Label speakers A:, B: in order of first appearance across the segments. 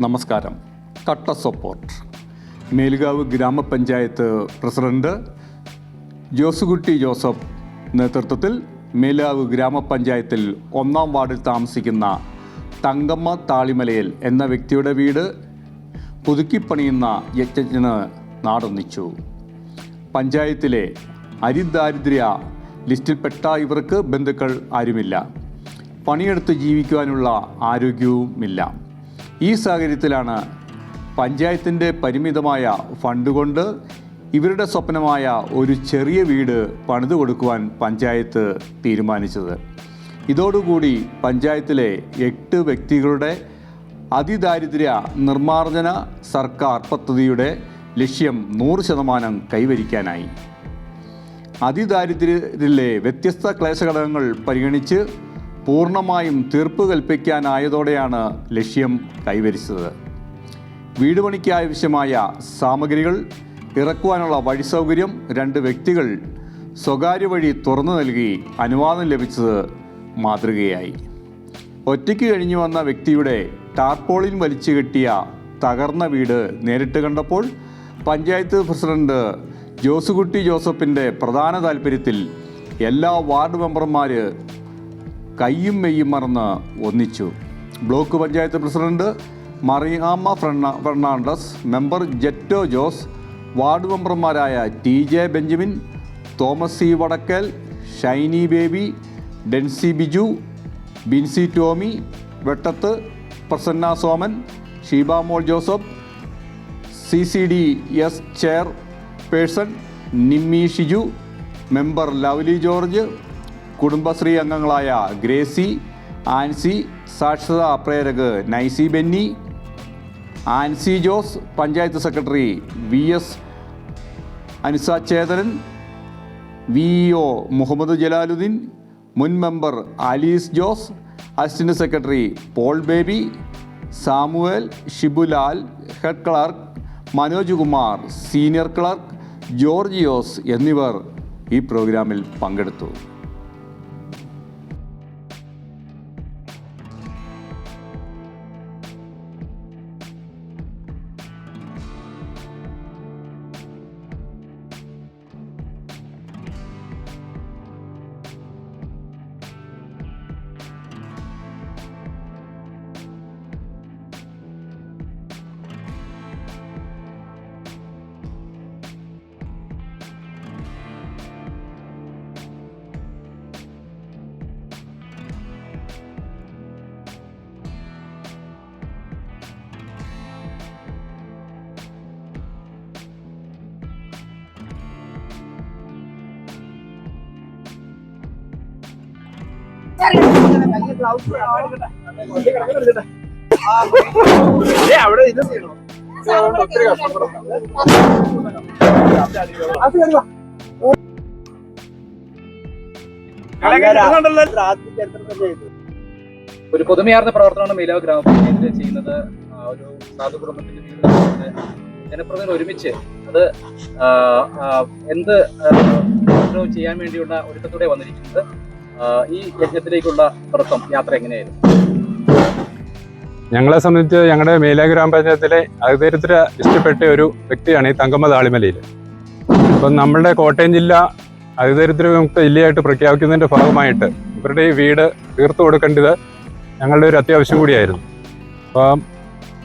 A: നമസ്കാരം. കട്ട സപ്പോർട്ട് മേലുകാവ് ഗ്രാമപഞ്ചായത്ത് പ്രസിഡന്റ് ജോസുകുട്ടി ജോസഫ് നേതൃത്വത്തിൽ മേലുകാവ് ഗ്രാമപഞ്ചായത്തിൽ ഒന്നാം വാർഡിൽ താമസിക്കുന്ന തങ്കമ്മ താളിമലയിൽ എന്ന വ്യക്തിയുടെ വീട് പുതുക്കിപ്പണിയുന്ന യജ്ഞത്തിന് നാടൊന്നിച്ചു. പഞ്ചായത്തിലെ അരിദാരിദ്ര്യ ലിസ്റ്റിൽപ്പെട്ട ഇവർക്ക് ബന്ധുക്കൾ ആരുമില്ല. പണിയെടുത്ത് ജീവിക്കുവാനുള്ള ആരോഗ്യവുമില്ല. ഈ സാഹചര്യത്തിലാണ് പഞ്ചായത്തിന്റെ പരിമിതമായ ഫണ്ട് കൊണ്ട് ഇവരുടെ സ്വപ്നമായ ഒരു ചെറിയ വീട് പണിതു കൊടുക്കുവാൻ പഞ്ചായത്ത് തീരുമാനിച്ചത്. ഇതോടുകൂടി പഞ്ചായത്തിലെ എട്ട് വ്യക്തികളുടെ അതിദാരിദ്ര്യ നിർമ്മാർജന സർക്കാർ പദ്ധതിയുടെ ലക്ഷ്യം നൂറ് ശതമാനം കൈവരിക്കാനായി. അതിദാരിദ്ര്യത്തിലെ വ്യത്യസ്ത ക്ലേശഘടകങ്ങൾ പരിഗണിച്ച് പൂർണമായും തീർപ്പ് കൽപ്പിക്കാനായതോടെയാണ് ലക്ഷ്യം കൈവരിച്ചത്. വീട് പണിക്ക് ആവശ്യമായ സാമഗ്രികൾ ഇറക്കുവാനുള്ള വഴി സൗകര്യം രണ്ട് വ്യക്തികൾ സ്വകാര്യ വഴി തുറന്നു നൽകി അനുവാദം ലഭിച്ചത് മാതൃകയായി. ഒറ്റയ്ക്ക് കഴിഞ്ഞു വന്ന വ്യക്തിയുടെ ടാർപോളിൻ വലിച്ചു കെട്ടിയ തകർന്ന വീട് നേരിട്ട് കണ്ടപ്പോൾ പഞ്ചായത്ത് പ്രസിഡന്റ് ജോസുകുട്ടി ജോസഫിന്റെ പ്രധാന താല്പര്യത്തിൽ എല്ലാ വാർഡ് മെമ്പർമാർ കയ്യും മെയ്യും മറന്ന് ഒന്നിച്ചു. Block panchayat president Mariyamma ഫ്രണ്ണ Fernandez member Jetto Jose ward മെമ്പർമാരായ T J Benjamin Thomas C Vadakkal Shiny Baby Densy Biju Binsy Tomy Vettath Prasanna Soman Sheebamol Joseph C C D S chairperson Nimmy Shiju member Lovely George Kudumbashree അംഗങ്ങളായ Gracy Ancy സാക്ഷരതാ പ്രേരക് Naisy Benny Ancy Jose panchayat secretary V S Anusachethanan V O Muhammad Jalaluddin മുൻ member Alice Jose assistant secretary Paul Baby Samuel Shibulal head clerk Manoj Kumar senior clerk Georgios എന്നിവർ ഈ പ്രോഗ്രാമിൽ പങ്കെടുത്തു.
B: അവിടെ
C: ഒരു പുതുമയാർന്ന പ്രവർത്തനമാണ് മേലാവ് ഗ്രാമപഞ്ചായത്തിൽ ചെയ്യുന്നത്. ഒരു സാധു കുടുംബത്തിന്റെ വീട് ജനപ്രതിനിധികൾ ഒരുമിച്ച് അത് എന്ത് ചെയ്യാൻ വേണ്ടിയുള്ള ഒരുക്കത്തോടെ വന്നിരിക്കുന്നത്. ഈ യജ്ഞത്തിലേക്കുള്ള നൃത്തം യാത്ര എങ്ങനെയായിരുന്നു?
D: ഞങ്ങളെ സംബന്ധിച്ച് ഞങ്ങളുടെ മേല ഗ്രാമപഞ്ചായത്തിലെ അതിദരിദ്ര ഇഷ്ടപ്പെട്ട ഒരു വ്യക്തിയാണ് ഈ തങ്കമ്മ താളിമലയിൽ ഇപ്പം നമ്മളുടെ കോട്ടയം ജില്ല അതിദരിദ്ര വിമുക്ത ജില്ലയായിട്ട് പ്രഖ്യാപിക്കുന്നതിന്റെ ഭാഗമായിട്ട് ഇവരുടെ ഈ വീട് തീർത്തു കൊടുക്കേണ്ടത് ഞങ്ങളുടെ ഒരു അത്യാവശ്യം കൂടിയായിരുന്നു. അപ്പം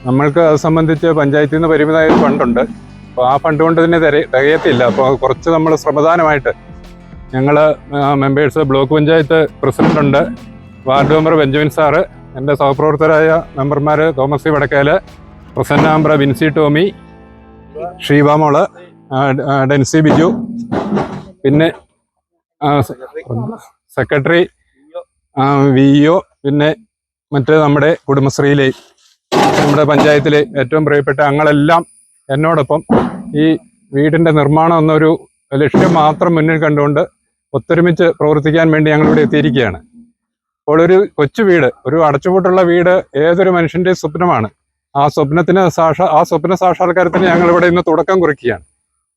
D: നമ്മൾക്ക് അത് സംബന്ധിച്ച് പഞ്ചായത്തിൽ നിന്ന് പരിമിതമായ ഫണ്ടുണ്ട്. അപ്പോൾ ആ ഫണ്ട് കൊണ്ട് തന്നെ തികയത്തില്ല. അപ്പോൾ കുറച്ച് നമ്മൾ ശ്രമദാനമായിട്ട് ഞങ്ങൾ മെമ്പേഴ്സ് ബ്ലോക്ക് പഞ്ചായത്ത് പ്രസിഡന്റ് ഉണ്ട് വാർഡ് മെമ്പർ ബെഞ്ചമിൻ സാറ് എന്റെ സഹപ്രവർത്തകരായ മെമ്പർമാർ Thomas C. Vadakkel Prasanna Vincy Tomy Sheebamol ആ, ആ, ഡെൻസി ബിജു പിന്നെ സെക്രട്ടറി വി ഒ പിന്നെ മറ്റ് നമ്മുടെ കുടുംബശ്രീയിലെ നമ്മുടെ പഞ്ചായത്തിലെ ഏറ്റവും പ്രിയപ്പെട്ട അങ്ങളെല്ലാം എന്നോടൊപ്പം ഈ വീടിന്റെ നിർമ്മാണം എന്നൊരു ലക്ഷ്യം മാത്രം മുന്നിൽ കണ്ടുകൊണ്ട് ഒത്തൊരുമിച്ച് പ്രവർത്തിക്കാൻ വേണ്ടി ഞങ്ങളിവിടെ എത്തിയിരിക്കുകയാണ്. അപ്പോൾ ഒരു കൊച്ചു വീട് ഒരു അടച്ചുപൂട്ടുള്ള വീട് ഏതൊരു മനുഷ്യന്റെ സ്വപ്നമാണ്. ആ സ്വപ്നത്തിന് സാക്ഷാ ആ സ്വപ്ന സാക്ഷാത്കാരത്തിന് ഞങ്ങൾ ഇവിടെ ഇന്ന് തുടക്കം കുറിക്കുകയാണ്.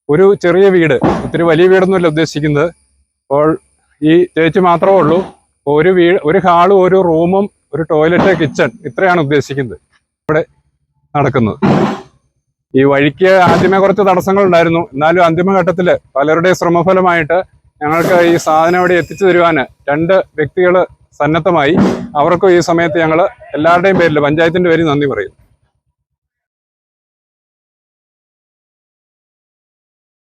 D: ഒരു ചെറിയ വീട് ഒത്തിരി വലിയ വീടൊന്നുമല്ല ഉദ്ദേശിക്കുന്നത്. അപ്പോൾ ഈ ചേച്ചി മാത്രമേ ഉള്ളൂ. ഒരു വീട് ഒരു ഹാളും ഒരു റൂമും ഒരു ടോയ്ലറ്റ് കിച്ചൺ ഇത്രയാണ് ഉദ്ദേശിക്കുന്നത്. ഇവിടെ നടക്കുന്നത്. ഈ വഴിക്ക് ആദ്യമേ കുറച്ച് തടസ്സങ്ങളുണ്ടായിരുന്നു. എന്നാലും അന്തിമഘട്ടത്തിൽ പലരുടെയും ശ്രമഫലമായിട്ട് ഞങ്ങൾക്ക് ഈ സാധനം ഇവിടെ എത്തിച്ചു തരുവാൻ രണ്ട് വ്യക്തികൾ സന്നദ്ധമായി. അവർക്കും ഈ സമയത്ത് ഞങ്ങൾ എല്ലാവരുടെയും പേരിൽ പഞ്ചായത്തിന്റെ പേരിൽ നന്ദി പറയും